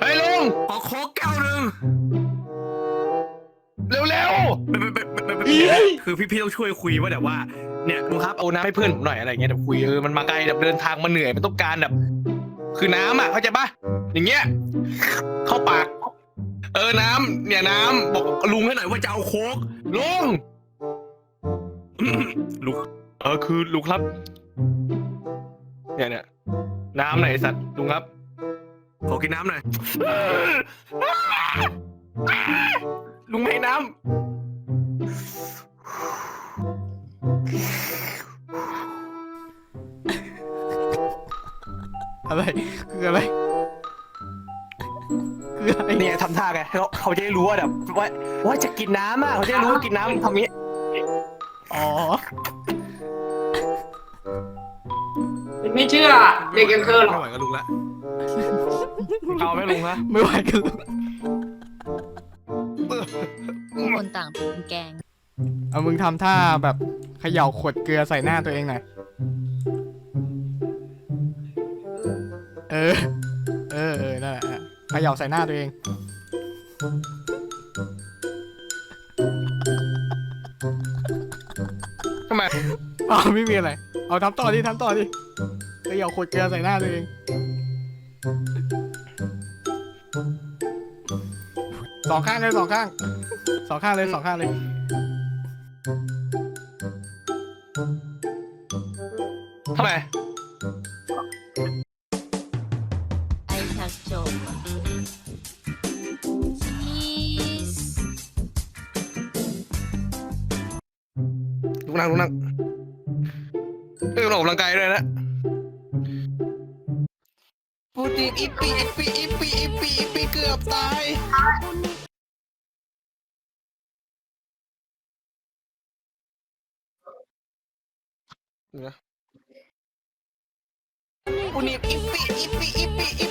เฮ้ยลุงขอโค้กแก้วหนึ่งเร็วไม่ไม่ไม่ไม่ไม่คือพี่พี่ต้องช่วยคุยว่าแบบว่า เนี่ยๆลุงครับเอาน้ำให้เพื่อนผมหน่อยอะไรเงี้ยเดี๋ยวคุยเออมันมาไกลแบบเดินทางมาเหนื่อยมันต้องการแบบ คือน้ำอะเข้าใจปะอย่างเงี้ยเข้าปาก เออน้ำเนี่ยน้ำบอกลุงให้หน่อยว่าจะเอาโค้กลุงลุงเออคือลุงครับ เนี่ยเนี่ยน้ำไหนสัตว์ลุงครับ ขอกินน้ำหน่อยลุงไม่ให้น้อะไรคืออะไรคืออะไรำเนี่ยทำท่าไงเขาเขาจะได้รู้ว่าแบบว่าว่าจะกินน้ำอะเขาจะได้รู้ว่ากินน้ำทำนี้อ๋อไม่เชื่อเด็กอย่างเธอหรไม่อกไหวกับลุงละ เอาไหมลุงฮะไม่ไหวกันทุกคนต่างเป็นแกง เอามึงทำท่าแบบเขย่าขวดเกลือใส่หน้าตัวเองหน่อย เออ เออเออนั่นแหละอะเขย่าใส่หน้าตัวเอง ทำไมอ๋อไม่มีอะไร เอาทำต่อดิทำต่อดิเขย่าขวดเกลือใส่หน้าตัวเอง สองข้างเลยสองข้างสองข้างเลยสองข้างเลย ทำไม ไอชักโจมชีสลุงนั่งลุงนั่งเออออกกำลังกายด้วยนะูดดีอีปีอีปีอีปีอีปีอีปีเกือบตายนะปูนีบอีปีอีปีอีปีอี